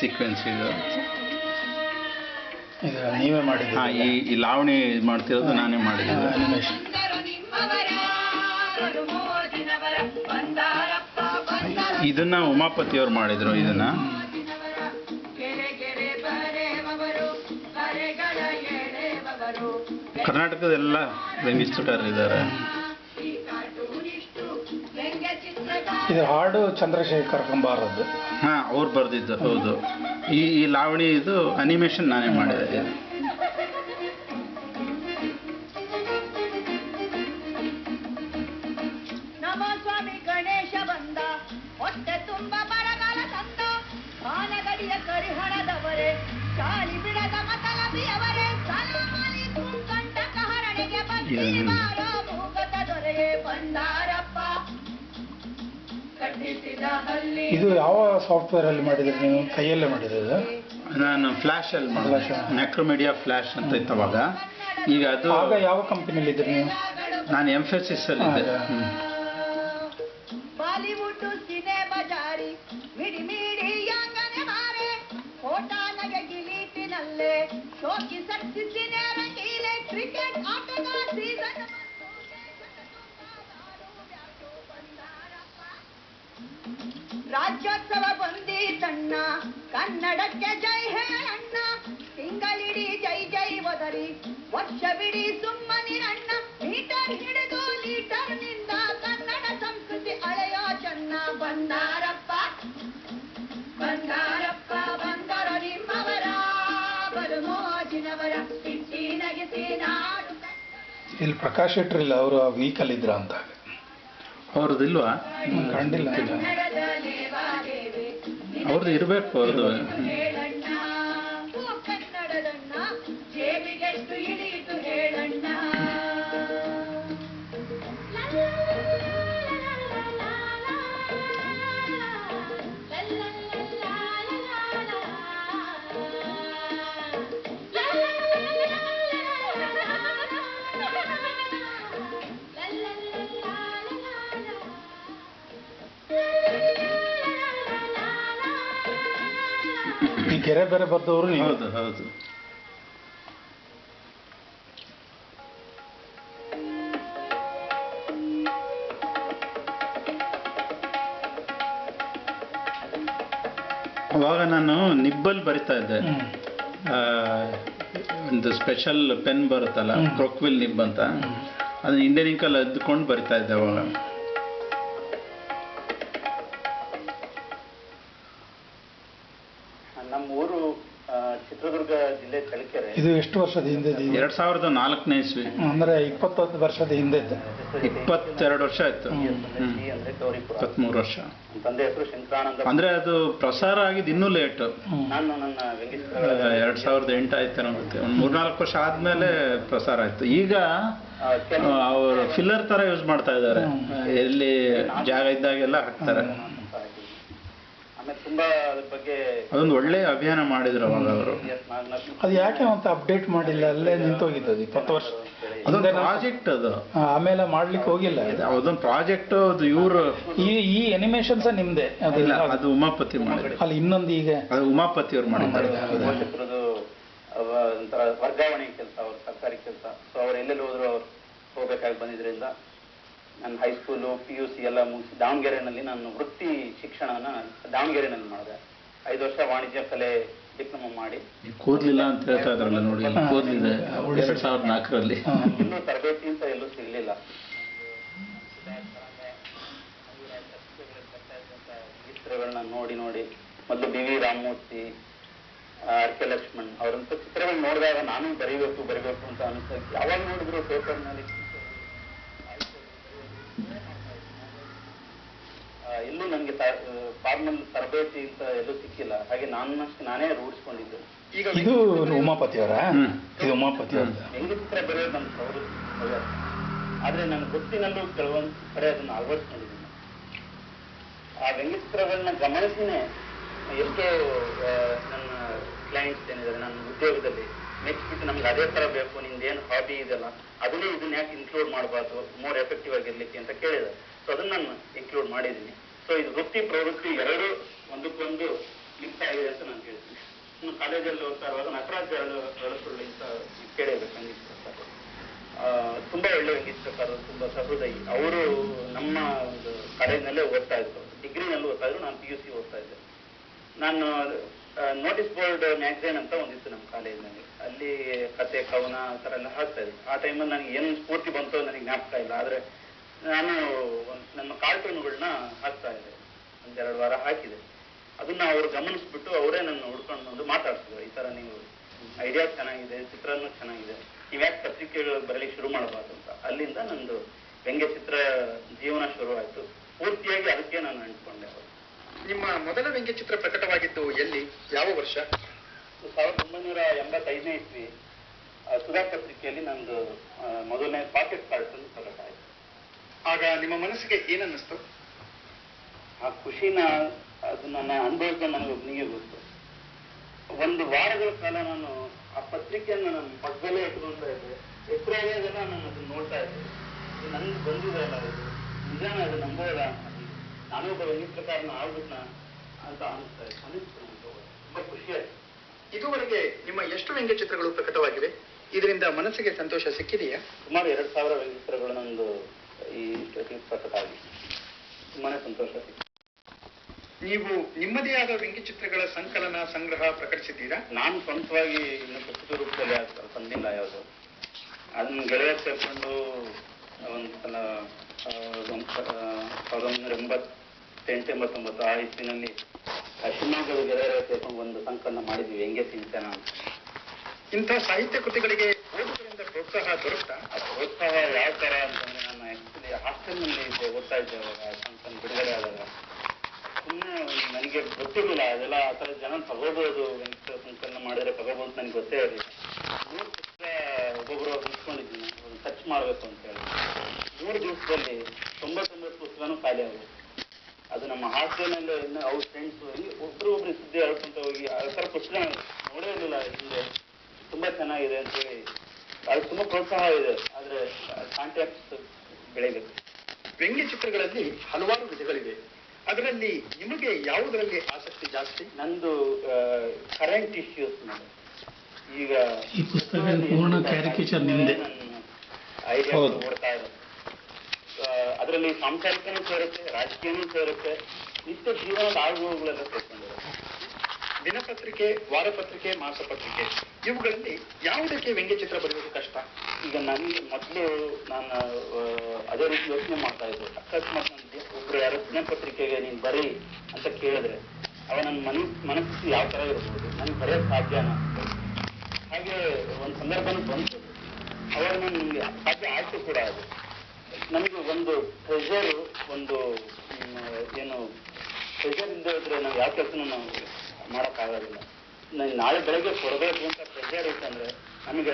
Sequence ಇದು. ಇದು ನೀವೇ ಮಾಡಿದ್ದು. ಹಾಂ ಈ ಈ ಲಾವಣಿ ಮಾಡ್ತಿರೋದು ನಾನೇ ಮಾಡಿದ್ದು. ಅನಿಮೇಷನ್ ಇದನ್ನ ಉಮಾಪತಿಯವ್ರು ಮಾಡಿದ್ರು ಇದನ್ನ. ಕರ್ನಾಟಕದೆಲ್ಲ ವ್ಯಂಗ್ಯಚಿತ್ರಕಾರ ಇದ್ದಾರೆ ಇದು ಹಾಡು ಚಂದ್ರಶೇಖರ್ ಕಂಬಾರದ್ದು. ಹಾ ಅವ್ರು ಬರೆದಿದ್ದು ಹೌದು. ಈ ಈ ಲಾವಣಿ ಇದು ಅನಿಮೇಷನ್ ನಾನೇ ಮಾಡಿದೆ ನಮ ಇದು ಯಾವ ಸಾಫ್ಟ್ವೇರ್ ಅಲ್ಲಿ ಮಾಡಿದ್ರಿ ನೀವು? ಕೈಯಲ್ಲೇ ಮಾಡಿದ್ರಿ ನಾನು ಫ್ಲಾಶ್ ಅಲ್ಲಿ ಮಾಡಿದೆ. ನೆಕ್ರೋಮೀಡಿಯಾ ಮ್ಯಾಕ್ರೋಮೀಡಿಯಾ ಫ್ಲ್ಯಾಶ್ ಅಂತ ಇತ್ತು ಅವಾಗ. ಈಗ ಅದು ಆಗ ಯಾವ ಕಂಪನಿಯಲ್ಲಿ ಇದ್ರಿ ನೀವು? ನಾನು ಎಂಫೆಸಿಸ್ ಅಲ್ಲಿ ಇದ್ದೆ. ಹಾ, ಹ್ಮ್. ಬಾಲಿವುಡ್ ಸಿನೆಮಾ ಜಾರಿ ಮಿಡಿ ಮಿಡಿ ಯಾಕನೆ ಮಾರೆ ಓಟಾನಗೆ ಗಿಲೀಟಿನಲ್ಲೇ ಶೋಕಿ ಸಕ್ಸಿಸಿನೆ ರಂಗೀಲೆ ಕ್ರಿಕೆಟ್ ಆಟದ ಸೀಸನ್ ರಾಜ್ಯೋತ್ಸವ ಬಂದೀತಣ್ಣ ಕನ್ನಡಕ್ಕೆ ಜೈ ಹೇಳಣ್ಣ ತಿಂಗಳಿಡೀ ಜೈ ಜೈ ಒದರಿ. ವರ್ಷವಿಡೀ ಸುಮ್ಮನಿರಣ್ಣ ಮೀಟರ್ ಹಿಡಿದು ಲೀಟರ್ನಿಂದ ಕನ್ನಡ ಸಂಸ್ಕೃತಿ ಅಳೆಯೋ ಚೆನ್ನ ಬಂದಾರಪ್ಪ ಬಂದಾರಪ್ಪ ಬಂದರ ನಿಮ್ಮವರ. ಬರು ಮೋಜಿನವರ ಇಲ್ಲಿ ಪ್ರಕಾಶ್ ಇಟ್ರಿಲ್ಲ ಅವರು ಅವರು ವೀಕಲ್ ಇದ್ರ ಅವ್ರದ್ದು ಇಲ್ವಾ ಹ್ಮ್, ಕಂಡಿಲ್ಲ ಅವ್ರದ್ದು ಇರಬೇಕು ಅವ್ರದ್ದು ಗೆರೆ ಬೇರೆ ಬರ್ದವರು ಹೌದು ಹೌದು. ಅವಾಗ ನಾನು ನಿಬ್ಬಲ್ ಬರಿತಾ ಇದ್ದೆ. ಒಂದು ಸ್ಪೆಷಲ್ ಪೆನ್ ಬರುತ್ತಲ್ಲ. ಕ್ರೊಕ್ವಿಲ್ ನಿಬ್ ಅಂತ ಅದನ್ನ ಇಂಡಿಯನ್ ಇಂಕಲ್ಲಿ ಎದ್ದುಕೊಂಡು ಬರಿತಾ ಇದ್ದೆ ಅವಾಗ. ಇದು ಎಷ್ಟು ವರ್ಷದ ಹಿಂದೆ ಇದು? ಎರಡ್ ಸಾವಿರದ ನಾಲ್ಕನೇ ಇಸ್ವಿ. ಅಂದ್ರೆ ಇಪ್ಪತ್ತೊಂದು ವರ್ಷದ ಹಿಂದೆ ಇಪ್ಪತ್ತೆರಡು ವರ್ಷ ಆಯ್ತು. ಇಪ್ಪತ್ಮೂರು ವರ್ಷ. ತಂದೆ ಹೆಸರು ಶಂಕರಾನಂದ. ಅಂದ್ರೆ ಅದು ಪ್ರಸಾರ ಆಗಿದ್ದು ಇನ್ನೂ ಲೇಟ್. ಎರಡ್ ಸಾವಿರದ ಎಂಟು ಆಯ್ತು ಮತ್ತೆ ಒಂದು ಮೂರ್ನಾಲ್ಕು ವರ್ಷ ಆದ್ಮೇಲೆ ಪ್ರಸಾರ ಆಯ್ತು. ಈಗ ಅವರು ಫಿಲ್ಲರ್ ತರ ಯೂಸ್ ಮಾಡ್ತಾ ಇದ್ದಾರೆ. ಎಲ್ಲಿ ಜಾಗ ಇದ್ದಾಗೆಲ್ಲ ಹಾಕ್ತಾರೆ. ತುಂಬಾ ಅದ್ರ ಬಗ್ಗೆ ಅದೊಂದು ಒಳ್ಳೆ ಅಭಿಯಾನ ಮಾಡಿದ್ರು ಅವಾಗ ಅವರು. ಅದು ಯಾಕೆ ಅಂತ ಅಪ್ಡೇಟ್ ಮಾಡಿಲ್ಲ? ಅಲ್ಲೇ ನಿಂತೋಗಿದ್ದು ಅದು ಇಪ್ಪತ್ತು ವರ್ಷ. ಅದೊಂದು ಪ್ರಾಜೆಕ್ಟ್ ಅದು. ಆಮೇಲೆ ಮಾಡ್ಲಿಕ್ಕೆ ಹೋಗಿಲ್ಲ ಇದು. ಅದೊಂದು ಪ್ರಾಜೆಕ್ಟ್ ಅದು ಇವರು ಈ ಈ ಅನಿಮೇಷನ್ಸ್ ನಿಮ್ದೆ? ಅದಿಲ್ಲ ಅದು ಉಮಾಪತಿ ಮಾಡಿದ್ರು ಅಲ್ಲಿ ಇನ್ನೊಂದು ಈಗ. ಅದು ಉಮಾಪತಿ ಅವ್ರು ಮಾಡಿದ್ದಾರೆ. ಒಂಥರ ವರ್ಗಾವಣೆ ಕೆಲಸ ಅವ್ರ ಸರ್ಕಾರಿ ಕೆಲಸ. ಸೊ ಅವ್ರು ಎಲ್ಲೆಲ್ಲಿ ಹೋದ್ರು ಅವ್ರು ಹೋಗ್ಬೇಕಾಗಿ ಬಂದಿದ್ರಿಂದ ನನ್ನ ಹೈಸ್ಕೂಲು ಪಿ ಯು ಸಿ ಎಲ್ಲ ಮುಗಿಸಿ ದಾವಣಗೆರೆನಲ್ಲಿ ನಾನು ವೃತ್ತಿ ಶಿಕ್ಷಣನ ದಾವಣಗೆರೆನಲ್ಲಿ ಮಾಡಿದೆ. ಐದು ವರ್ಷ ವಾಣಿಜ್ಯ ಕಲೆ ಡಿಪ್ಲೊಮಾ ಮಾಡಿ. ಕೂದಲಿಲ್ಲ ಅಂತ ಹೇಳ್ತಾ ಇದ್ರಲ್ಲ ನೋಡಿ ಕೂದಲಿದೆ ಎರಡ್ ಸಾವಿರದ ನಾಲ್ಕರಲ್ಲಿ. ಇನ್ನೂ ತರಬೇತಿ ಅಂತ ಎಲ್ಲೂ ಸಿಗಲಿಲ್ಲ. ಚಿತ್ರಗಳನ್ನ ನೋಡಿ ನೋಡಿ. ಮೊದಲು B V Ramamurthy R K Laxman ಅವರಂತ ಚಿತ್ರಗಳನ್ನ ನೋಡಿದಾಗ ನಾನು ಬರಿಬೇಕು ಬರಿಬೇಕು ಅಂತ ಅನಿಸ್ತಾ ಯಾವಾಗ ನೋಡಿದ್ರು ಪೇಪರ್ನಲ್ಲಿ ಎಲ್ಲೂ ನನಗೆ ಫಾರ್ಮಲ್ ತರಬೇತಿ ಅಂತ ಎಲ್ಲೂ ಸಿಕ್ಕಿಲ್ಲ. ಹಾಗೆ ನಾನಷ್ಟು ನಾನೇ ರೂಢಿಸ್ಕೊಂಡಿದ್ದೆ ಈಗ ಇದು ಉಮಾಪತಿ ಅವರ ಇದು ಉಮಾಪತಿ ಚಿತ್ರ ಬರೆಯೋದು ನನ್ನ ಪ್ರವೃತ್ತಿ ಹವ್ಯಾಸ. ಆದ್ರೆ ನನ್ನ ಗೊತ್ತಿನಲ್ಲೂ ಕೆಲವೊಂದು ಕಡೆ ಅದನ್ನು ಅಳವಡಿಸ್ಕೊಂಡಿದ್ದೀನಿ. ಆ ವ್ಯಂಗ್ಯಚಿತ್ರಗಳನ್ನ ಗಮನಿಸಿನೇ ಎಷ್ಟೋ ನನ್ನ ಕ್ಲೈಂಟ್ಸ್ ಏನಿದ್ದಾರೆ ನನ್ನ ಉದ್ಯೋಗದಲ್ಲಿ ನೆಕ್ಸ್ಟ್ ಬಿಟ್ಟು ನಮ್ಗೆ ಅದೇ ತರ ಬೇಕು ನಿಂದೇನು ಹಾಬಿ ಇದೆಲ್ಲ ಅದನ್ನೇ ಇದನ್ನ ಯಾಕೆ ಇನ್ಕ್ಲೂಡ್ ಮಾಡಬಾರ್ದು ಮೋರ್ ಎಫೆಕ್ಟಿವ್ ಆಗಿರ್ಲಿಕ್ಕೆ ಅಂತ ಕೇಳಿದೆ. ಸೊ ಅದನ್ನ ನಾನು ಇನ್ಕ್ಲೂಡ್ ಮಾಡಿದ್ದೀನಿ. ಸೊ ಇದು ವೃತ್ತಿ ಪ್ರವೃತ್ತಿ ಎರಡು ಒಂದಕ್ಕೊಂದು ಲಿಂಕ್ ಆಗಿದೆ ಅಂತ ನಾನು ಹೇಳ್ತೀನಿ ಕಾಲೇಜಲ್ಲಿ ಓದ್ತಾ ಇರುವಾಗ ನಟರಾಜ್ ಅಂತ ಕೇಳಿರ್ಬೇಕು ಸಂಗೀತ ಪ್ರಕಾರ ತುಂಬಾ ಒಳ್ಳೆ ವ್ಯಂಗ್ಯಚಿತ್ರಕಾರರು ತುಂಬಾ ಸಹೃದಯಿ. ಅವರು ನಮ್ಮ ಒಂದು ಕಾಲೇಜಿನಲ್ಲೇ ಓದ್ತಾ ಇದ್ರು. ಡಿಗ್ರಿನಲ್ಲಿ ಓದ್ತಾ ಇದ್ರು, ನಾನು ಪಿ ಯು ಸಿ ಓದ್ತಾ ಇದ್ದೆ. ನಾನು ನೋಟಿಸ್ ಬೋರ್ಡ್ ಮ್ಯಾಗಝೈನ್ ಅಂತ ಒಂದಿತ್ತು ನಮ್ಮ ಕಾಲೇಜಿನಲ್ಲಿ. ಅಲ್ಲಿ ಕತೆ, ಕವನ ಆ ಥರ ಎಲ್ಲ ಹಾಕ್ತಾ ಇದ್ದೆ. ಆ ಟೈಮಲ್ಲಿ ನನಗೆ ಏನು ಸ್ಫೂರ್ತಿ ಬಂತು ನನಗೆ ಜ್ಞಾಪಕ ಇಲ್ಲ. ಆದರೆ ನಾನು ನಮ್ಮ ನನ್ನ ಕಾರ್ಟೂನ್ಗಳನ್ನ ಹಾಕ್ತಾ ಇದ್ದೆ. ಒಂದೆರಡು ವಾರ ಹಾಕಿದೆ. ಅದನ್ನ ಅವರು ಗಮನಿಸ್ಬಿಟ್ಟು ಅವರೇ ನನ್ನ ಹುಡ್ಕೊಂಡು ಬಂದು ಮಾತಾಡ್ತಿದ್ರು ಈ ತರ ನೀವು ಐಡಿಯಾ ಚೆನ್ನಾಗಿದೆ ಚಿತ್ರನೂ ಚೆನ್ನಾಗಿದೆ. ನೀವು ಯಾಕೆ ಪತ್ರಿಕೆಗಳು ಬರಲಿ ಶುರು ಮಾಡಬಾರ್ದು ಅಂತ. ಅಲ್ಲಿಂದ ನಂದು ವ್ಯಂಗ್ಯ ಚಿತ್ರ ಜೀವನ ಶುರುವಾಯಿತು. ಪೂರ್ತಿಯಾಗಿ ಅದಕ್ಕೆ ನಾನು ಅಂಟ್ಕೊಂಡೆ ಅವರು. ನಿಮ್ಮ ಮೊದಲ ವ್ಯಂಗ್ಯಚಿತ್ರ ಪ್ರಕಟವಾಗಿದ್ದು ಎಲ್ಲಿ? ಯಾವ ವರ್ಷ? ಸಾವಿರದ ಒಂಬೈನೂರ ಎಂಬತ್ತೈದನೇ ಇಸ್ವಿ ಸುಧಾ ಪತ್ರಿಕೆಯಲ್ಲಿ ನಂದು ಮೊದಲನೇ ಪಾಕೆಟ್ ಕಾರ್ಟೂನ್ ಪ್ರಕಟ. ಆಯಿತು ಆಗ ನಿಮ್ಮ ಮನಸ್ಸಿಗೆ ಏನನ್ನಿಸ್ತು? ಆ ಖುಷಿನ ಅದು ನನ್ನ ಅನುಭವಕ್ಕೆ ನನಗೆ ಒಬ್ಬನಿಗೆ ಗೊತ್ತು. ಒಂದು ವಾರಗಳ ಕಾಲ ನಾನು ಆ ಪತ್ರಿಕೆಯನ್ನು ನನ್ನ ಪಕ್ಕದಲ್ಲೇ ಇಟ್ಕೊಳ್ತಾ ಇದ್ದೆ. ಎತ್ತರಾಗೆಲ್ಲ ನಾನು ಅದನ್ನ ನೋಡ್ತಾ ಇದ್ದೆ. ಇದು ನನ್ಗೆ ಬಂದಿದೆ ಅಲ್ಲ ಇದು. ನಿಜಾನ ಅದು ನಂಬೋದ? ನಾನು ಒಬ್ಬ ಪ್ರಕಾರನ ಆಗ್ಬಿಟ್ನ ಅಂತ ಅನಿಸ್ತಾ ಇದೆ ಅನಿಸ್ತು ನನಗೆ ತುಂಬಾ ಖುಷಿ ಆಯ್ತು. ಇದುವರೆಗೆ ನಿಮ್ಮ ಎಷ್ಟು ವ್ಯಂಗ್ಯಚಿತ್ರಗಳು ಪ್ರಕಟವಾಗಿವೆ? ಇದರಿಂದ ಮನಸ್ಸಿಗೆ ಸಂತೋಷ ಸಿಕ್ಕಿದೆಯಾ? ಸುಮಾರು ಎರಡು ಸಾವಿರ ವ್ಯಂಗ್ಯಚಿತ್ರಗಳು ನಂದು ಈ ಪ್ರಕಟ ಆಗಿದೆ ತುಂಬಾನೇ ಸಂತೋಷ ನೀವು ನಿಮ್ಮದೇ ಆದ ವ್ಯಂಗ್ಯಚಿತ್ರಗಳ ಸಂಕಲನ ಸಂಗ್ರಹ ಪ್ರಕಟಿಸಿದ್ದೀರಾ? ನಾನು ಸ್ವಂತವಾಗಿ ಇನ್ನು ಪುಸ್ತಕ ರೂಪದಲ್ಲಿ ತಂದಿಲ್ಲ ಯಾವುದು. ಅದನ್ನ ಗೆಳೆಯ ಸೇರ್ಕೊಂಡು ಒಂದು ಸಲ ಸಾವಿರದ ಒಂಬೈನೂರ ಎಂಬತ್ತೆಂಟು ಎಂಬತ್ತೊಂಬತ್ತು ಆ ಇಸ್ವಿನಲ್ಲಿ ಶಿವಮೊಗ್ಗದ ಗೆಳೆಯರ ಸೇರ್ಕೊಂಡು ಒಂದು ಸಂಕಲನ ಮಾಡಿದ್ವಿ ಹೆಂಗೆ ಸಿಂಚನ ಅಂತ. ಇಂಥ ಸಾಹಿತ್ಯ ಕೃತಿಗಳಿಗೆ ಪ್ರೋತ್ಸಾಹ ದೊರಕ್ತಾ ಆ ಪ್ರೋತ್ಸಾಹ ಯಾವ ಥರ ಅಂತಂದ್ರೆ ನಾನು ಆ್ಯಕ್ಚುಲಿ ಹಾಸ್ಟೆಲ್ನಲ್ಲಿ ಇದ್ದೆ, ಓದ್ತಾ ಇದ್ದೆ ಅವಾಗ ಸಣ್ಣ ಬಿಡುಗಡೆ ಆದಾಗ. ಸುಮ್ಮನೆ ನನಗೆ ಗೊತ್ತಿರಲಿಲ್ಲ, ಅದೆಲ್ಲ ಆ ಥರ ಜನ ತಗೋಬೋದು ವೆಂಕಟ ಸಂಕಲನ ಮಾಡಿದ್ರೆ ತಗೋಬೋದು ಅಂತ ನನಗೆ ಗೊತ್ತೇ ಇರಲಿಲ್ಲ. ಮೂರು ಪುಸ್ತಕ ಒಬ್ಬೊಬ್ಬರು ಹಂಚ್ಕೊಂಡಿದ್ದೀನಿ ಒಂದು ಸರ್ಚ್ ಮಾಡಬೇಕು ಅಂತ ಹೇಳಿ. ಮೂರು ದಿವಸದಲ್ಲಿ ತೊಂಬತ್ತೊಂಬತ್ತು ಪುಸ್ತಕನೂ ಖಾಲಿ ಆಗುತ್ತೆ ಅದು ನಮ್ಮ ಹಾಸ್ಟೆಲ್ನಲ್ಲಿ ಇನ್ನು ಅವ್ರ ಫ್ರೆಂಡ್ಸ್ ಒಬ್ರು ಒಬ್ರು ಸುದ್ದಿ ಹೇಳ್ಕೊಂತ ಹೋಗಿ, ಆ ಥರ ಪುಸ್ತಕ ನೋಡೇ ಇರಲಿಲ್ಲ, ಹಿಂದೆ. ತುಂಬಾ ಚೆನ್ನಾಗಿದೆ ಅಂತ ಹೇಳಿ ಅದು ತುಂಬಾ ಪ್ರೋತ್ಸಾಹ ಇದೆ. ಆದ್ರೆ ಕಾಂಟ್ರಾಕ್ಟ್ಸ್ ಬೆಳೆಯಬೇಕು. ವ್ಯಂಗ್ಯ ಚಿತ್ರಗಳಲ್ಲಿ ಹಲವಾರು ವಿಧಗಳಿವೆ. ಅದರಲ್ಲಿ ನಿಮಗೆ ಯಾವುದರಲ್ಲಿ ಆಸಕ್ತಿ ಜಾಸ್ತಿ? ನಂದು ಕರೆಂಟ್ ಇಶ್ಯೂಸ್ ಈಗ ಈ ಪುಸ್ತಕದ ಪೂರ್ಣ ಕ್ಯಾರಿಕೇಚರ್. ಐಡಿಯಾ. ಓಡ್ತಾ ಅದರಲ್ಲಿ ಸಾಂಸಾರಿಕನೂ ಸೇರುತ್ತೆ ರಾಜಕೀಯನೂ ಸೇರುತ್ತೆ. ನಿತ್ಯ ಜೀವನದ ಆಗುವುಗಳೆಲ್ಲ ಸೇರ್ಕೊಂಡಿರುತ್ತೆ ದಿನಪತ್ರಿಕೆ, ವಾರಪತ್ರಿಕೆ, ಮಾಸಪತ್ರಿಕೆ, ಇವುಗಳಲ್ಲಿ ಯಾವುದಕ್ಕೆ ವ್ಯಂಗ್ಯಚಿತ್ರ ಬರೆಯೋದು ಕಷ್ಟ? ಈಗ ನಾನು ಮೊದಲು ನಾನು ಅದೇ ರೀತಿ ಯೋಚನೆ ಮಾಡ್ತಾ ಇದ್ದೆ. ಅಕಸ್ಮಾತ್ ನನಗೆ ಒಬ್ರು ಯಾರೋ ದಿನಪತ್ರಿಕೆಗೆ ನೀನು ಬರಿ ಅಂತ ಕೇಳಿದ್ರೆ ಅವ ನನ್ನ ಮನ, ಮನಸ್ಥಿತಿ ಯಾವ ಥರ ಇರ್ಬೋದು? ನನಗೆ ಬರೆಯೋದು ಸಾಧ್ಯನ? ಹಾಗೆ ಒಂದು ಸಂದರ್ಭನೂ ಬಂತು. ಅವಾಗ ನಾನು ನಿಮಗೆ ಸಾಧ್ಯ ಆಯ್ತು ಕೂಡ ಅದು. ನನಗೆ ಒಂದು ಪ್ರೆಷರ್ ಒಂದು ಏನು ಪ್ರೆಷರ್ ಇಲ್ಲದೆ ಇದ್ರೆ ನಾವು ಯಾವ ಕೆಲಸನೂ ನಾವು ಮಾಡೋಕ್ಕಾಗೋದಿಲ್ಲ. ನಾನು ನಾಳೆ ಬೆಳಗ್ಗೆ ಕೊಡಬೇಕು ಅಂತ ಪ್ರೆಷರ್ ಇತ್ತಂದ್ರೆ ನಮಗೆ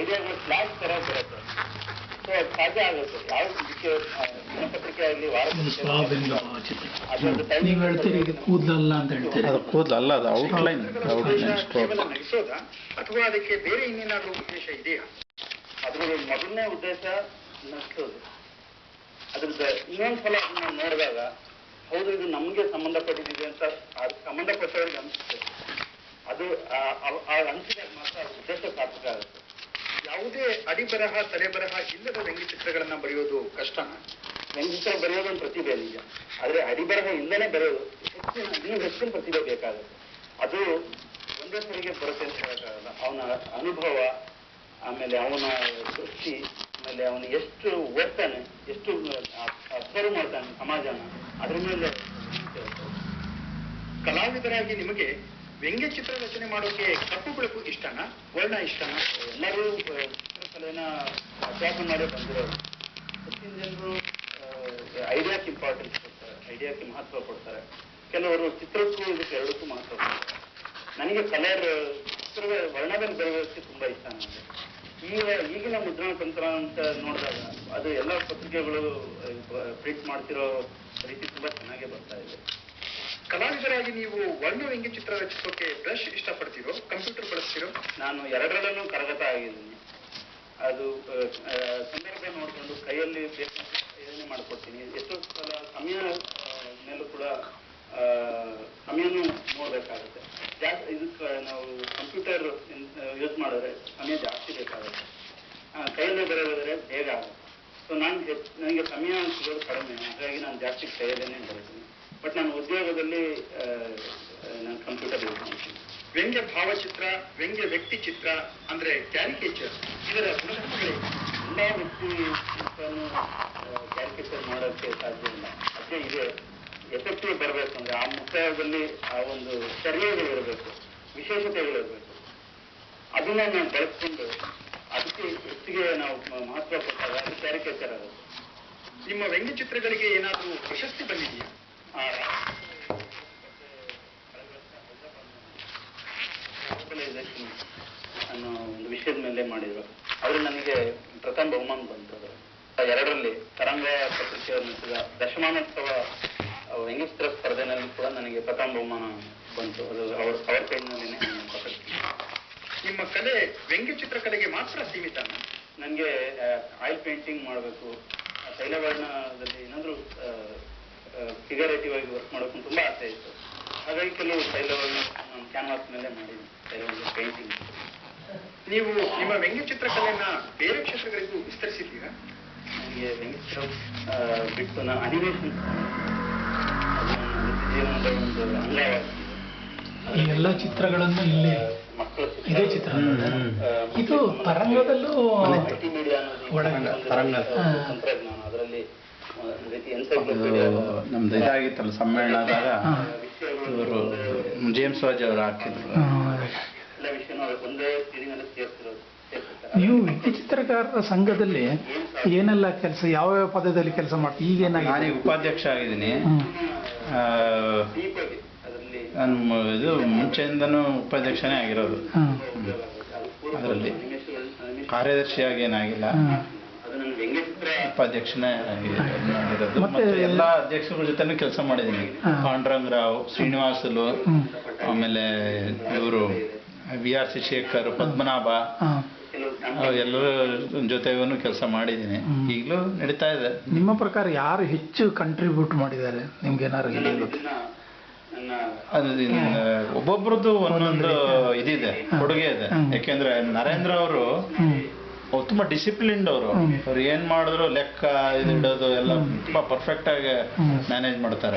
ಐಡಿಯಾಗಳು ಫ್ಲಾಶ್ ತರ ಬರುತ್ತೆ. ಸೊ ಅದು ಸಾಧ್ಯ ಆಗುತ್ತೆ ಯಾವ ದಿನಪತ್ರಿಕೆ ಆಗಲಿ ವಾರಪತ್ರಿಕೆ ಕೂದಲಲ್ಲ ಅಂತ ಹೇಳ್ತೀರಿ. ಅದು ಅದು ಔಟ್ಲೈನ್ ನಗಿಸೋದಾ ಅಥವಾ ಅದಕ್ಕೆ ಬೇರೆ ಇನ್ನೇನಾದ್ರೂ ಉದ್ದೇಶ ಇದೆಯಾ? ಅದ್ರ ಮೊದಲನೇ ಉದ್ದೇಶ ನಷ್ಟೋದು ಅದ್ರದ್ದು ಇನ್ನೊಂದ್ಸಲ ಅದನ್ನ ನೋಡಿದಾಗ ಹೌದು, ಇದು ನಮಗೆ ಸಂಬಂಧಪಟ್ಟಿದೆ ಅಂತ ಸಂಬಂಧಪಟ್ಟವರಿಗೆ ಅನಿಸುತ್ತೆ. ಅದು ಆ- ಅನಿಸಿದಾಗ ಮಾತ್ರ ಉದ್ದೇಶ ಸಾರ್ಥಕ ಆಗುತ್ತೆ. ಯಾವುದೇ ಅಡಿಬರಹ, ತಲೆಬರಹ ಇಲ್ಲದ ವ್ಯಂಗ್ಯಚಿತ್ರಗಳನ್ನ ಬರೆಯೋದು ಕಷ್ಟನಾ ವ್ಯಂಗ್ಯಚಿತ್ರ ಬರೆಯೋದೊಂದು ಪ್ರತಿಭೆ ನಿಜ ಆದ್ರೆ ಅಡಿಬರಹ ಇಲ್ಲನೇ ಬರೆಯೋದು ಹೆಚ್ಚಿನ, ಇನ್ನೂ ಹೆಚ್ಚಿನ ಪ್ರತಿಭೆ ಬೇಕಾಗುತ್ತೆ. ಅದು ಒಂದೇ ಸರಿಗೆ ಬರುತ್ತೆ ಅಂತ ಹೇಳೋಕ್ಕಾಗಲ್ಲ. ಅವನ ಅನುಭವ, ಆಮೇಲೆ ಅವನ ದೃಷ್ಟಿ ಆಮೇಲೆ ಅವನು ಎಷ್ಟು ಓದ್ತಾನೆ, ಎಷ್ಟು ಅಬ್ಸರ್ವ್ ಮಾಡ್ತಾನೆ ಸಮಾಜನ ಅದ್ರ ಮೇಲೆ ಕಲಾವಿದರಾಗಿ ನಿಮಗೆ ವ್ಯಂಗ್ಯ ಚಿತ್ರ ರಚನೆ ಮಾಡೋಕೆ ಕಪ್ಪು ಬೆಳಕು ಇಷ್ಟನಾ? ವರ್ಣ ಇಷ್ಟನಾ? ಎಲ್ಲರೂ ಚಿತ್ರಕಲೆನ ಅಭ್ಯಾಸ ಮಾಡೇ ಬಂದಿರೋರು. ಹೆಚ್ಚಿನ ಜನರು ಐಡಿಯಾಕ್ಕೆ ಇಂಪಾರ್ಟೆನ್ಸ್ ಕೊಡ್ತಾರೆ, ಐಡಿಯಾಕ್ಕೆ ಮಹತ್ವ ಕೊಡ್ತಾರೆ. ಕೆಲವರು ಚಿತ್ರಕ್ಕೂ ಇದಕ್ಕೆ ಎರಡಕ್ಕೂ ಮಹತ್ವ ಕೊಡ್ತಾರೆ. ನನಗೆ ಕಲರ್ ಚಿತ್ರದ ವರ್ಣದಲ್ಲಿ ಬರೆಯೋದಕ್ಕೆ ತುಂಬಾ ಇಷ್ಟ ನನಗೆ. ಈಗ ಈಗಿನ ಮುದ್ರಣ ತಂತ್ರ ಅಂತ ನೋಡಿದಾಗ ಅದು ಎಲ್ಲ ಪತ್ರಿಕೆಗಳು ಪ್ರಿಂಟ್ ಮಾಡ್ತಿರೋ ರೀತಿ ತುಂಬಾ ಚೆನ್ನಾಗೇ ಬರ್ತಾ ಇದೆ. ಕಲಾವಿದರಾಗಿ ನೀವು ವರ್ಣ ವ್ಯಂಗ್ಯಚಿತ್ರ ರಚಿಸೋಕೆ ಬ್ರಷ್ ಇಷ್ಟಪಡ್ತೀರೋ, ಕಂಪ್ಯೂಟರ್ ಬಳಸ್ತಿರೋ? ನಾನು ಎರಡರಲ್ಲೂ ಕರಗತ ಆಗಿದ್ದೀನಿ. ಅದು ಸಂದರ್ಭ ನೋಡಿಕೊಂಡು ಕೈಯಲ್ಲಿ ಮಾಡಿಕೊಡ್ತೀನಿ. ಎಷ್ಟೋ ಸಲ ಸಮಯ ಮೇಲೂ ಕೂಡ ಸಮಯನೂ ನೋಡಬೇಕಾಗುತ್ತೆ ಜಾಸ್ತಿ ಇದಕ್ಕೆ ನಾವು ಕಂಪ್ಯೂಟರ್ ಯೂಸ್ ಮಾಡಿದ್ರೆ ಸಮಯ ಜಾಸ್ತಿ ಬೇಕಾಗುತ್ತೆ ಕೈಯಲ್ಲೇ ಬರೆಯೋದಾದ್ರೆ ಬೇಗ ಆಗುತ್ತೆ ಸೊ ನಾನು ಹೆಚ್ಚು ನನಗೆ ಸಮಯ ಸಿಗೋದು ಕಡಿಮೆ ಹಾಗಾಗಿ ನಾನು ಜಾಸ್ತಿ ಕೈಯಲ್ಲೇ ಬರೀತೀನಿ ಬಟ್ ನಾನು ಉದ್ಯೋಗದಲ್ಲಿ ನಾನು ಕಂಪ್ಯೂಟರ್ ಯೂಸ್ ಮಾಡ್ತೀನಿ ವ್ಯಂಗ್ಯ ಭಾವಚಿತ್ರ ವ್ಯಂಗ್ಯ ವ್ಯಕ್ತಿ ಚಿತ್ರ ಅಂದ್ರೆ ಕ್ಯಾರಿಕೇಚರ್ ಇದರ ಗುಣಲಕ್ಷಣಗಳು ಎಲ್ಲ ವ್ಯಕ್ತಿ ಕ್ಯಾಲ್ಕುಲೇಷನ್ ಮಾಡೋಕ್ಕೆ ಸಾಧ್ಯ ಇಲ್ಲ ಅದೇ ಇದೆ ಎಫೆಕ್ಟಿವ್ ಬರಬೇಕು ಅಂದ್ರೆ ಆ ಮುಖದಲ್ಲಿ ಆ ಒಂದು ಚರ್ಯಗಳು ಇರಬೇಕು ವಿಶೇಷತೆಗಳಿರಬೇಕು ಅದನ್ನ ನಾವು ಬಳಸ್ಕೊಂಡು ಅದಕ್ಕೆ ಹೆಚ್ಚಿಗೆ ನಾವು ಮಹತ್ವ ಕೊಟ್ಟಾಗ ಅದು ಕ್ಯಾರಿಕೇಚರ್ ಆಗುತ್ತೆ. ನಿಮ್ಮ ವ್ಯಂಗ್ಯ ಚಿತ್ರಗಳಿಗೆ ಏನಾದರೂ ಪ್ರಶಸ್ತಿ ಬಂದಿದೆಯಾ? ಅನ್ನೋ ಒಂದು ವಿಷಯದ ಮೇಲೆ ಮಾಡಿದ್ರು. ಅವರು ನನಗೆ ಪ್ರಥಮ ಬಹುಮಾನ ಬಂತು ಎರಡರಲ್ಲಿ ತರಂಗ ಪತ್ರಿಕೆ ನಡೆಸಿದ ದಶಮಾನೋತ್ಸವ ವ್ಯಂಗ್ಯಚಿತ್ರ ಸ್ಪರ್ಧೆನಲ್ಲಿ ಕೂಡ ನನಗೆ ಪ್ರಥಮ ಬಹುಮಾನ ಬಂತು. ಅದು ಅವರ ಅವ್ರ ಕೈನಲ್ಲಿನೇ ನಿಮ್ಮ ಕಲೆ ವ್ಯಂಗ್ಯ ಚಿತ್ರಕಲೆಗೆ ಮಾತ್ರ ಸೀಮಿತ ನನಗೆ ಆಯಿಲ್ ಪೇಂಟಿಂಗ್ ಮಾಡಬೇಕು ತೈಲವರ್ಣದಲ್ಲಿ ಏನಾದರೂ ಫಿಗರೇಟಿವ್ ಆಗಿ ವರ್ಕ್ ಮಾಡೋಕೆ ತುಂಬ ಆಸೆ ಇತ್ತು. ಹಾಗಾಗಿ ಕೆಲವು ತೈಲವರ್ಣ ನಾನು ಕ್ಯಾನ್ವಾಸ್ ಮೇಲೆ ಮಾಡಿದ್ದೀನಿ ತೈಲವರ್ಣ ಪೇಂಟಿಂಗ್ ನೀವು ನಿಮ್ಮ ವ್ಯಂಗ್ಯ ಚಿತ್ರಕಲೆಯನ್ನ ಬೇರೆ ಕ್ಷೇತ್ರಗಳಿಗೂ ವಿಸ್ತರಿಸಿದ್ದೀರಾ? ನನಗೆ ವ್ಯಂಗ್ಯ ಚಿತ್ರ ಬಿಟ್ಟು ನಾನು ಅನಿಮೇಷನ್ ಜೀವನದ ಒಂದು ಅಂಗವಾಗಿದೆ ಈ ಎಲ್ಲ ಚಿತ್ರಗಳನ್ನು ಇಲ್ಲಿ ಇದೇ ಚಿತ್ರ ಇದು ತರಂಗದಲ್ಲೂ ತರಂಗ. ತಂತ್ರಜ್ಞಾನ ಅದರಲ್ಲಿ ನಮ್ದು ಇದಾಗಿತ್ತಲ್ಲ ಸಮ್ಮೇಳನ ಆದಾಗ ಇವರು ಜೇಮ್ಸ್ ವಾಜ್ ಅವರು ಹಾಕಿದ್ರು. ಆ, ಎಲ್ಲ ವಿಷಯನೂ ಒಂದೇ ನೀವು ವ್ಯಕ್ತಿ ಚಿತ್ರಕಾರರ ಸಂಘದಲ್ಲಿ ಏನೆಲ್ಲ ಕೆಲಸ ಯಾವ ಯಾವ ಪದದಲ್ಲಿ ಕೆಲಸ ಮಾಡ್ತೀವಿ ಈಗ ನಾನೇ ಉಪಾಧ್ಯಕ್ಷ ಆಗಿದ್ದೀನಿ. ನಾನು ಇದು ಮುಂಚೆಯಿಂದನೂ ಉಪಾಧ್ಯಕ್ಷನೇ ಆಗಿರೋದು. ಅದರಲ್ಲಿ ಕಾರ್ಯದರ್ಶಿಯಾಗಿ ಏನಾಗಿಲ್ಲ. ಉಪಾಧ್ಯಕ್ಷನೇ ಆಗಿ ಮಾಡಿರೋದು ಮತ್ತೆ ಎಲ್ಲ ಅಧ್ಯಕ್ಷರ ಜೊತೆನೂ ಕೆಲಸ ಮಾಡಿದ್ದೀನಿ. ಹಾ. ಪಾಂಡುರಂಗ ರಾವ್ ಶ್ರೀನಿವಾಸಲು. ಆಮೇಲೆ ಇವರು V R C Shekhar Padmanabha ಎಲ್ಲರ ಜೊತೆಗೂ ಕೆಲಸ ಮಾಡಿದ್ದೀನಿ. ಈಗಲೂ ನಡೀತಾ ಇದೆ. ನಿಮ್ಮ ಪ್ರಕಾರ ಯಾರು ಹೆಚ್ಚು ಕಂಟ್ರಿಬ್ಯೂಟ್ ಮಾಡಿದ್ದಾರೆ? ನಿಮ್ಗೆ ಏನಾರು ಒಬ್ಬೊಬ್ರದ್ದು ಒಂದೊಂದು ಇದಿದೆ ಕೊಡುಗೆ ಇದೆ. ಯಾಕೆಂದ್ರೆ ನರೇಂದ್ರ ಅವರು ತುಂಬಾ ಡಿಸಿಪ್ಲಿನ್ಡ್ ಅವರು. ಅವ್ರು ಏನ್ ಮಾಡಿದ್ರು ಲೆಕ್ಕ ಇದು ಇಡೋದು ಎಲ್ಲ ತುಂಬಾ ಪರ್ಫೆಕ್ಟ್ ಆಗಿ ಮ್ಯಾನೇಜ್ ಮಾಡ್ತಾರೆ.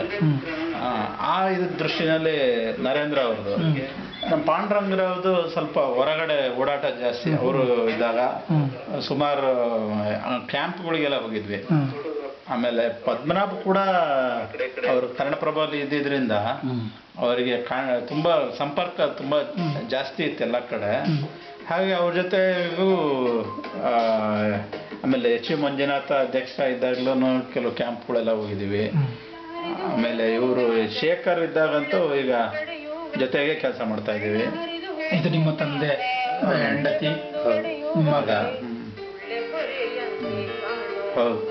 ಆ, ಇದ್ರ ದೃಷ್ಟಿನಲ್ಲಿ ನರೇಂದ್ರ ಅವ್ರದ್ದು. ನಮ್ಮ ಪಾಂಡುರಂಗರವ್ರದ್ದು ಸ್ವಲ್ಪ ಹೊರಗಡೆ ಓಡಾಟ ಜಾಸ್ತಿ ಅವರು ಇದ್ದಾಗ. ಸುಮಾರು ಕ್ಯಾಂಪ್ಗಳಿಗೆಲ್ಲ ಹೋಗಿದ್ವಿ. ಆಮೇಲೆ ಪದ್ಮನಾಭ ಕೂಡ ಅವರು ಕನ್ನಡಪ್ರಭಲ್ಲಿ ಇದ್ದಿದ್ರಿಂದ ಅವರಿಗೆ ತುಂಬಾ ಸಂಪರ್ಕ ತುಂಬಾ ಜಾಸ್ತಿ ಇತ್ತು ಎಲ್ಲ ಕಡೆ. ಹಾಗೆ ಅವ್ರ ಜೊತೆಗೂ ಆಮೇಲೆ ಎಚ್ ಯು ಮಂಜುನಾಥ ಅಧ್ಯಕ್ಷ ಇದ್ದಾಗಲೂ ಕೆಲವು ಕ್ಯಾಂಪ್ಗಳೆಲ್ಲ ಹೋಗಿದ್ದೀವಿ. ಆಮೇಲೆ ಇವರು ಶೇಖರ್ ಇದ್ದಾಗಂತೂ ಈಗ ಜೊತೆಗೆ ಕೆಲಸ ಮಾಡ್ತಾ ಇದ್ದೀವಿ. ಇದು ನಿಮ್ಮ ತಂದೆ ಹೆಂಡತಿ ನಿಮ್ಮ ಮಗ. ಹೌದು.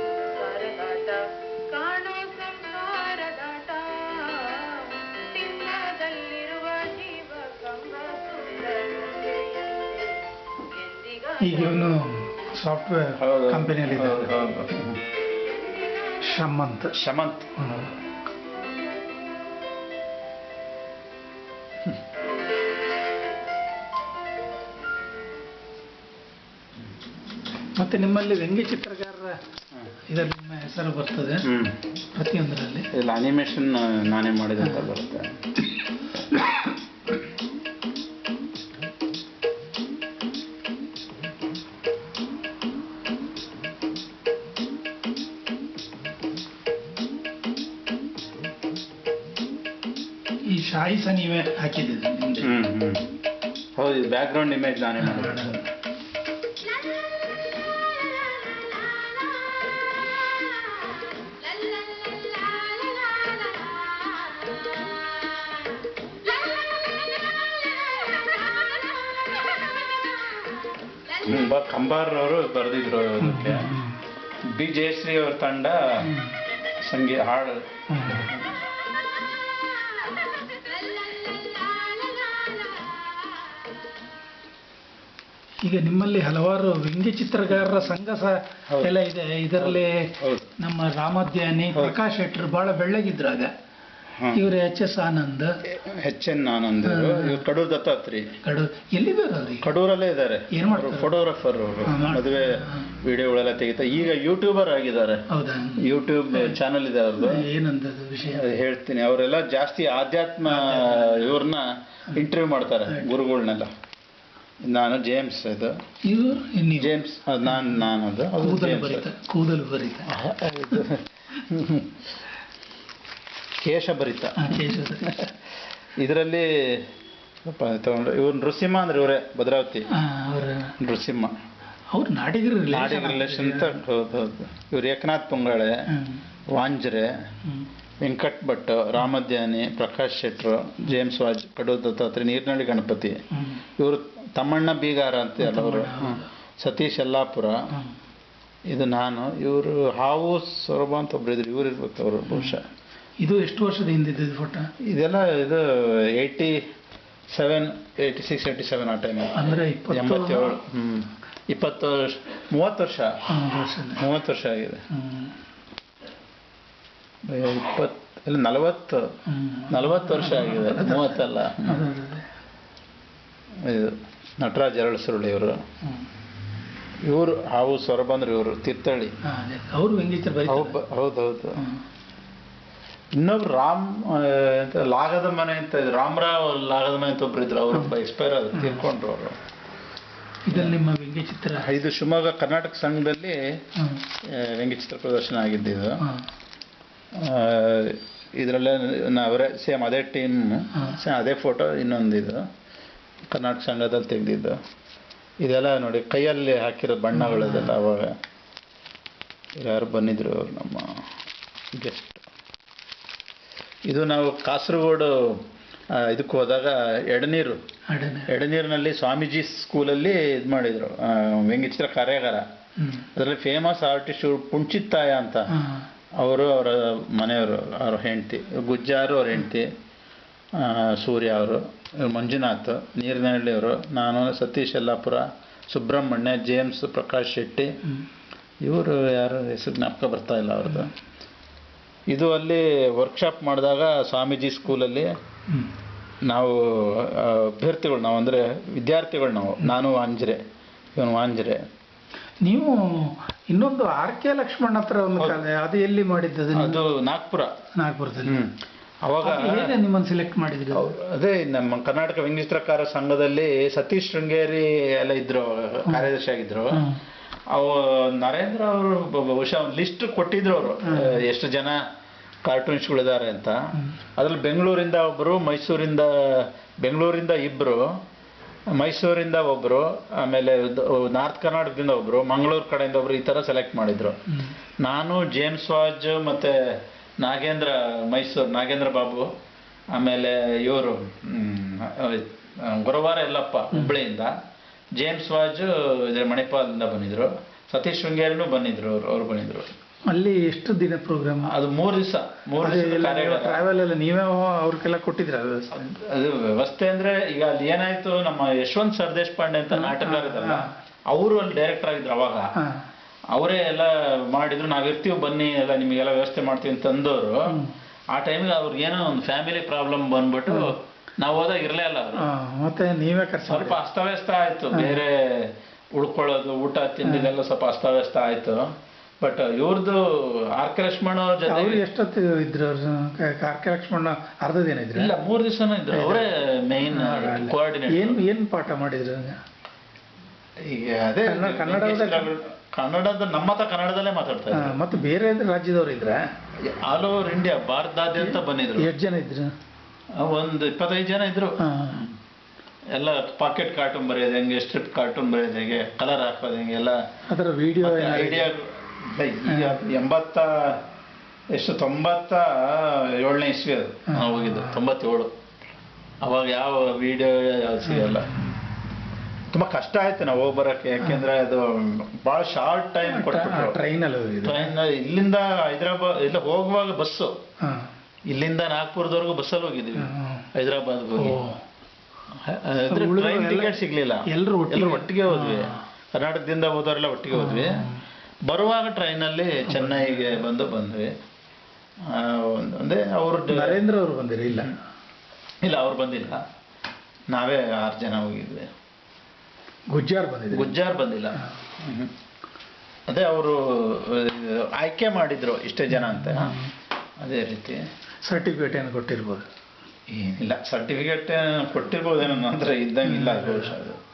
ಈಗ ಇವನು ಸಾಫ್ಟ್ವೇರ್ ಕಂಪನಿಯಲ್ಲಿ ಶಮಂತ್. ಶಮಂತ್. ಮತ್ತೆ ನಿಮ್ಮಲ್ಲಿ ವ್ಯಂಗ್ಯ ಚಿತ್ರಕಾರರ ಇದರಲ್ಲಿ ನಿಮ್ಮ ಹೆಸರು ಬರ್ತದೆ. ಪ್ರತಿಯೊಂದರಲ್ಲಿ. ಇಲ್ಲ ಅನಿಮೇಷನ್ ನಾನೇ ಮಾಡಿದಂತ ಬರುತ್ತೆ. ಈ ಶಾಯಿ ಸಹ ನೀವೇ ಹಾಕಿದ್ದೀರಿ ನಿಮ್ದು. ಹ್ಮ್ ಹ್ಮ್. ಹೌದು ಬ್ಯಾಕ್ಗ್ರೌಂಡ್ ಬ್ಯಾಕ್ ಗ್ರೌಂಡ್ ಇಮೇಜ್ ನಾನೇ ಮಾಡಿದ್ದು. ತುಂಬಾ ಕಂಬಾರ್ ಬರೆದಿದ್ರು ಅದಕ್ಕೆ ಬಿ ಜಯಶ್ರೀ ಅವ್ರ ತಂಡ ಸಂಗೀತ ಹಾಡು. ಈಗ ನಿಮ್ಮಲ್ಲಿ ಹಲವಾರು ವ್ಯಂಗ್ಯ ಚಿತ್ರಗಾರರ ಸಂಘ ಸಹ ಎಲ್ಲ ಇದೆ. ಇದರಲ್ಲಿ ನಮ್ಮ ರಾಮಧ್ಯಾನಿ. ಪ್ರಕಾಶ್ ಶೆಟ್ರು ಬಹಳ ಬೆಳ್ಳಗಿದ್ರು ಆಗ. ಇವ್ರು H S Anand. H N Anand ಇವರು. ಕಡೂರ್ ದತ್ತಾತ್ರಿ ಕಡೂರ್. ಎಲ್ಲಿದ್ದಾರೆ ಅವ್ರಿಗೆ ಕಡೂರಲ್ಲೇ ಇದ್ದಾರೆ. ಏನ್ ಮಾಡ್ತಾರೆ? ಫೋಟೋಗ್ರಾಫರ್ ಅವರು. ಮದುವೆ ವಿಡಿಯೋಗಳೆಲ್ಲ ತೆಗಿತಾ ಈಗ ಯೂಟ್ಯೂಬರ್ ಆಗಿದ್ದಾರೆ. ಹೌದಾ? ಯೂಟ್ಯೂಬ್ ಚಾನಲ್ ಇದೆ ಅವ್ರದ್ದು ಏನಂತ ವಿಷಯ? ಹೇಳ್ತೀನಿ. ಅವರೆಲ್ಲ ಜಾಸ್ತಿ ಆಧ್ಯಾತ್ಮ ಇವ್ರನ್ನ ಇಂಟರ್ವ್ಯೂ ಮಾಡ್ತಾರೆ ಗುರುಗಳನ್ನೆಲ್ಲ ನಾನು ಜೇಮ್ಸ್ ಇದು. ಇವರು? ಜೇಮ್ಸ್. ನಾನು ನಾನು ಅದು ಕೂದಲು ಬರೀತ ಕೂದಲು ಬರಿತ. ಇದು ಕೇಶ ಭರಿತ. ಆ, ಕೇಶವ ಇದರಲ್ಲಿ ತಗೊಂಡು ಇವ್ರು ನೃಸಿಂಹ ಅಂದ್ರೆ ಇವರೇ ಭದ್ರಾವತಿ. ನೃಸಿಂಹ. ಅವ್ರ ನಾಡಿಗರ ನಾಡಿಗ ರಿಲೇಷನ್ ಅಂತ ಹೌದು ಹೌದು. ಇವ್ರು ಏಕನಾಥ್ ಪೊಂಗಾಳೆ ವಾಂಜ್ರೆ ವೆಂಕಟ್ ಭಟ್ ರಾಮಧ್ಯಾನಿ ಪ್ರಕಾಶ್ ಶೆಟ್ರು ಜೇಮ್ಸ್ ವಾಜ್ ಕಡೂರ್ ದತ್ತಾತ್ರಿ ನೀರ್ನಳ್ಳಿ ಗಣಪತಿ. ಇವರು ತಮ್ಮಣ್ಣ ಬೀಗಾರ ಅಂತ ಅವರು ಸತೀಶ್ ಯಲ್ಲಾಪುರ. ಇದು ನಾನು. ಇವರು ಹಾವು ಸೊರಬ ಅಂತ ಒಬ್ರು ಇದ್ರು ಇವ್ರು ಇರ್ಬೇಕು ಅವರು ಬಹುಶಃ. ಇದು ಎಷ್ಟು ವರ್ಷದ ಹಿಂದಿದ್ದು ಫೋಟೋ ಇದೆಲ್ಲ ಇದು eighty seven eighty six eighty seven ಆ ಟೈಮ್ ಅಂದ್ರೆ ಎಂಬತ್ತೇಳು ಹ್ಞೂ ಇಪ್ಪತ್ತು ವರ್ಷ ಮೂವತ್ತು ವರ್ಷ. ಮೂವತ್ತು ವರ್ಷ ಆಗಿದೆ. ಇಪ್ಪತ್ತು ಇಲ್ಲ ನಲವತ್ತು. ನಲವತ್ತು ವರ್ಷ ಆಗಿದೆ ಮೂವತ್ತಲ್ಲ. ಇದು ನಟರಾಜ್ ಎರಳು ಸುರುಳಿ ಇವರು. ಇವರು ಹಾವು ಸೊರಬಂದ್ರೆ ಇವರು ತೀರ್ಥಹಳ್ಳಿ ಅವರು ಹೌದು ಹೌದೌದು ಹ್ಮ್. ಇನ್ನೊಬ್ರು ರಾಮ್ ಎಂತ ಲಾಗದ ಮನೆ ಅಂತ ರಾಮರಾವ್ ಲಾಗದ ಮನೆ ಅಂತ ಒಬ್ರು ಇದ್ರು ಅವರು ಎಕ್ಸ್ಪೈರ್ ಆದ್ರು ತಿಳ್ಕೊಂಡ್ರು ಅವರು. ಇದ್ರಲ್ಲಿ ನಿಮ್ಮ ವ್ಯಂಗ್ಯಚಿತ್ರ? ಇದು ಶಿವಮೊಗ್ಗ ಕರ್ನಾಟಕ ಸಂಘದಲ್ಲಿ ವ್ಯಂಗ್ಯ ಚಿತ್ರ ವ್ಯಂಗ್ಯಚಿತ್ರ ಪ್ರದರ್ಶನ ಆಗಿದ್ದು ಇದು. ಇದರಲ್ಲೇ ಅವರೇ ಸೇಮ್ ಅದೇ ಟೀಮ್ ಸೇಮ್ ಅದೇ ಫೋಟೋ ಇನ್ನೊಂದು ಇದು ಕರ್ನಾಟಕ ಸಂಘದಲ್ಲಿ ತೆಗೆದಿದ್ದು. ಇದೆಲ್ಲ ನೋಡಿ ಕೈಯಲ್ಲಿ ಹಾಕಿರೋ ಬಣ್ಣಗಳದೆಲ್ಲ ಅವಾಗ. ಯಾರು ಬಂದಿದ್ರು ಅವ್ರು ನಮ್ಮ ಗೆಸ್ಟ್ ಇದು ನಾವು ಕಾಸರಗೋಡು ಇದಕ್ಕೆ ಹೋದಾಗ ಎಡನೀರು. ಎಡನೀರಿನಲ್ಲಿ ಸ್ವಾಮೀಜಿ ಸ್ಕೂಲಲ್ಲಿ ಇದು ಮಾಡಿದರು ವ್ಯಂಗ್ಯಚಿತ್ರ ಕಾರ್ಯಾಗಾರ. ಅದರಲ್ಲಿ ಫೇಮಸ್ ಆರ್ಟಿಸ್ಟ್ ಪುಂಚಿತ್ತಾಯ ಅಂತ. ಅವರು ಅವರ ಮನೆಯವರು ಅವ್ರ ಹೆಂಡತಿ ಗುಜ್ಜಾರು ಅವ್ರ ಹೆಂಡತಿ ಸೂರ್ಯ ಅವರು ಮಂಜುನಾಥ್ ನೀರಿನಹಳ್ಳಿ ಅವರು ನಾನು ಸತೀಶ್ ಯಲ್ಲಾಪುರ ಸುಬ್ರಹ್ಮಣ್ಯ ಜೇಮ್ಸ್ ಪ್ರಕಾಶ್ ಶೆಟ್ಟಿ. ಇವರು ಯಾರು ಹೆಸರು ಜ್ಞಾಪಕ ಬರ್ತಾ ಇಲ್ಲ ಅವ್ರದ್ದು. ಇದು ಅಲ್ಲಿ ವರ್ಕ್ಶಾಪ್ ಮಾಡಿದಾಗ ಸ್ವಾಮೀಜಿ ಸ್ಕೂಲಲ್ಲಿ. ನಾವು ಅಭ್ಯರ್ಥಿಗಳು ನಾವು ಅಂದರೆ ವಿದ್ಯಾರ್ಥಿಗಳು ನಾವು ನಾನು ವಾಂಜ್ರೆ ಇವನು ವಾಂಜ್ರೆ ನೀವು ಇನ್ನೊಂದು ಆರ್ ಕೆ ಲಕ್ಷ್ಮಣ್ ಹತ್ರ ಒಂದು. ಕಾಲ ಅದು ಎಲ್ಲಿ ಮಾಡಿದ್ದದು ನೀವು? ಅದು ನಾಗ್ಪುರ ನಾಗ್ಪುರದಲ್ಲಿ ಅವಾಗ ಹೇಗೆ ನಿಮ್ಮನ್ನು ಸೆಲೆಕ್ಟ್ ಮಾಡಿದ್ರು ಅದೇ ನಮ್ಮ ಕರ್ನಾಟಕ ವ್ಯಂಗ್ಯಚಿತ್ರಕಾರ ಸಂಘದಲ್ಲಿ ಸತೀಶ್ ಶೃಂಗೇರಿ ಎಲ್ಲ ಇದ್ರು ಕಾರ್ಯದರ್ಶಿ ಆಗಿದ್ರು. ಅವು ನರೇಂದ್ರ ಅವರು ಬಹುಶಃ ಒಂದು ಲಿಸ್ಟ್ ಕೊಟ್ಟಿದ್ರು ಅವರು. ಎಷ್ಟು ಜನ ಕಾರ್ಟೂನಿಸ್ಟ್ಗಳಿದ್ದಾರೆ ಅಂತ. ಅದ್ರಲ್ಲಿ ಬೆಂಗಳೂರಿಂದ ಒಬ್ಬರು ಮೈಸೂರಿಂದ ಬೆಂಗಳೂರಿಂದ ಇಬ್ಬರು ಮೈಸೂರಿಂದ ಒಬ್ಬರು ಆಮೇಲೆ ನಾರ್ತ್ ಕರ್ನಾಟಕದಿಂದ ಒಬ್ಬರು ಮಂಗಳೂರು ಕಡೆಯಿಂದ ಒಬ್ರು ಈ ಥರ ಸೆಲೆಕ್ಟ್ ಮಾಡಿದ್ರು. ನಾನು ಜೇಮ್ಸ್ ವಾಜ್ ಮತ್ತೆ ನಾಗೇಂದ್ರ ಮೈಸೂರು ನಾಗೇಂದ್ರ ಬಾಬು ಆಮೇಲೆ ಇವರು ಗುರುವಾರ ಎಲ್ಲಪ್ಪ ಹುಬ್ಬಳ್ಳಿಯಿಂದ ಜೇಮ್ಸ್ ವಾಜ್ ಇದರ ಮಣಿಪಾಲದಿಂದ ಬಂದಿದ್ರು. ಸತೀಶ್ ಶೃಂಗೇರಿನೂ ಬಂದಿದ್ರು ಅವರು ಅವ್ರು ಬಂದಿದ್ರು. ಅಲ್ಲಿ ಎಷ್ಟು ದಿನ ಪ್ರೋಗ್ರಾಮ್ ಅದು ಮೂರು ದಿವಸ ಮೂರು ಟ್ರಾವೆಲ್ ಎಲ್ಲ ನೀವೇ ಅವ್ರಿಗೆಲ್ಲ ಕೊಟ್ಟಿದ್ರ ಅದು ವ್ಯವಸ್ಥೆ? ಅಂದ್ರೆ ಈಗ ಅಲ್ಲಿ ಏನಾಯ್ತು ನಮ್ಮ ಯಶವಂತ್ ಸರ್ದೇಶ್ ಪಾಂಡೆ ಅಂತ ನಾಟಕಗಾರ ಇದ್ರಲ್ಲ ಅವರು ಅಲ್ಲಿ ಡೈರೆಕ್ಟರ್ ಆಗಿದ್ರು ಅವಾಗ. ಅವರೇ ಎಲ್ಲ ಮಾಡಿದ್ರು ನಾವ್ ಇರ್ತೀವಿ ಬನ್ನಿ ಎಲ್ಲ ನಿಮಗೆಲ್ಲ ವ್ಯವಸ್ಥೆ ಮಾಡ್ತೀವಿ ಅಂತ ಅಂದವರು. ಆ ಟೈಮಿಗೆ ಅವ್ರಿಗೆ ಏನೋ ಒಂದು ಫ್ಯಾಮಿಲಿ ಪ್ರಾಬ್ಲಮ್ ಬಂದ್ಬಿಟ್ಟು ನಾವು ಹೋದಾಗ ಇರಲೇ ಅಲ್ಲ ಅವರು ಮತ್ತೆ ನೀವೇ ಖರ್ಚು ಸ್ವಲ್ಪ ಅಸ್ತವ್ಯಸ್ತ ಆಯ್ತು. ಬೇರೆ ಉಳ್ಕೊಳ್ಳೋದು ಊಟ ತಿಂಡಿದೆಲ್ಲ ಸ್ವಲ್ಪ ಅಸ್ತವ್ಯಸ್ತ ಆಯ್ತು. ಬಟ್ ಇವ್ರದ್ದು ಆರ್ ಕೆ ಲಕ್ಷ್ಮಣ ಅವ್ರ ಜೊತೆ ಅವ್ರು ಎಷ್ಟೊತ್ತು ಇದ್ರು ಅವ್ರು? ಆರ್ ಕೆ ಲಕ್ಷ್ಮಣ ಅರ್ಧ ದಿನ ಇದ್ರು? ಇಲ್ಲ ಮೂರ್ ದಿವಸನೂ ಇದ್ರು. ಅವರೇ ಮೇನ್ ಕೋಆರ್ಡಿನೇಟರ್ ಏನ್ ಏನ್ ಪಾಠ ಮಾಡಿದ್ರು ಈಗ ಅದೇ ಕನ್ನಡ- ಕನ್ನಡದ- ಕನ್ನಡದ ನಮ್ಮ ಹತ್ರ ಕನ್ನಡದಲ್ಲೇ ಮಾತಾಡ್ತಾ ಹಾ, ಇದ್ರು. ಮತ್ತೆ ಬೇರೆ ರಾಜ್ಯದವ್ರು ಇದ್ರ ಆಲ್ ಓವರ್ ಇಂಡಿಯಾ ಭಾರತದಾದ್ಯಂತ ಬಂದಿದ್ರು. ಎಷ್ಟು ಜನ ಇದ್ರು? ಒಂದು ಇಪ್ಪತ್ತೈದು ಜನ ಇದ್ರು. ಎಲ್ಲ ಪಾಕೆಟ್ ಕಾರ್ಟೂನ್ ಬರೆಯೋದು ಹೆಂಗೆ ಸ್ಟ್ರಿಪ್ ಕಾರ್ಟೂನ್ ಬರೆಯೋದು ಹೆಂಗೆ ಕಲರ್ ಹಾಕೋದು ಹೆಂಗೆ ಎಲ್ಲ. ಅದರ ವಿಡಿಯೋ ಐಡಿಯಾ ಎಂಬತ್ತ ಎಷ್ಟು ತೊಂಬತ್ತ ಏಳನೇ ಇಸ್ವಿ ಅದು. ನಾವು ಹೋಗಿದ್ದು ತೊಂಬತ್ತೇಳು. ಅವಾಗ ಯಾವ ವಿಡಿಯೋ ಯಾವ ಸಿಗಲ್ಲ. ತುಂಬಾ ಕಷ್ಟ ಆಯ್ತು ನಾವು ಹೋಗಿ ಬರಕ್ಕೆ ಯಾಕೆಂದ್ರೆ ಅದು ಬಹಳ ಶಾರ್ಟ್ ಟೈಮ್ ಕೊಟ್ಬಿಟ್ರು. ಟ್ರೈನ್ ಅಲ್ಲಿ ಹೋಗಿದ್ರು ಟ್ರೈನ್ ಇಲ್ಲಿಂದ ಹೈದರಾಬಾದ್ ಇಲ್ಲ ಹೋಗುವಾಗ ಬಸ್ಸು. ಇಲ್ಲಿಂದ ನಾಗ್ಪುರದವರೆಗೂ ಬಸ್ಸಲ್ಲಿ ಹೋಗಿದ್ದೀವಿ. ಹೈದರಾಬಾದ್ಗೆ. ಹೋಗಿ. ಟ್ರೈನ್ ಟಿಕೆಟ್ ಸಿಗ್ಲಿಲ್ಲ. ಎಲ್ಲರೂ ಒಟ್ಟಿಗೆ? ಎಲ್ರು ಒಟ್ಟಿಗೆ ಹೋದ್ವಿ. ಕರ್ನಾಟಕದಿಂದ ಹೋದವರೆಲ್ಲ ಒಟ್ಟಿಗೆ ಹೋದ್ವಿ. ಬರುವಾಗ ಟ್ರೈನಲ್ಲಿ ಚೆನ್ನೈಗೆ ಬಂದು ಬಂದ್ವಿ. ಅಂದರೆ ಅವರು ನರೇಂದ್ರ ಅವರು ಬಂದಿರಿ? ಇಲ್ಲ. ಇಲ್ಲ ಅವ್ರು ಬಂದಿಲ್ಲ. ನಾವೇ ಆರು ಜನ ಹೋಗಿದ್ವಿ. ಗುಜ್ಜಾರ್ ಬಂದಿದ್ವಿ ಗುಜ್ಜಾರ್ ಬಂದಿಲ್ಲ. ಅದೇ ಅವರು ಆಯ್ಕೆ ಮಾಡಿದ್ರು ಇಷ್ಟೇ ಜನ ಅಂತ. ಅದೇ ರೀತಿ. ಸರ್ಟಿಫಿಕೇಟ್ ಏನು ಕೊಟ್ಟಿರ್ಬೋದು? ಏನಿಲ್ಲ. ಸರ್ಟಿಫಿಕೇಟ್ ಕೊಟ್ಟಿರ್ಬೋದೇನೋ ಅಂದರೆ ಇದ್ದಂಗಿಲ್ಲ ಬಹುಶಃ ಅದು.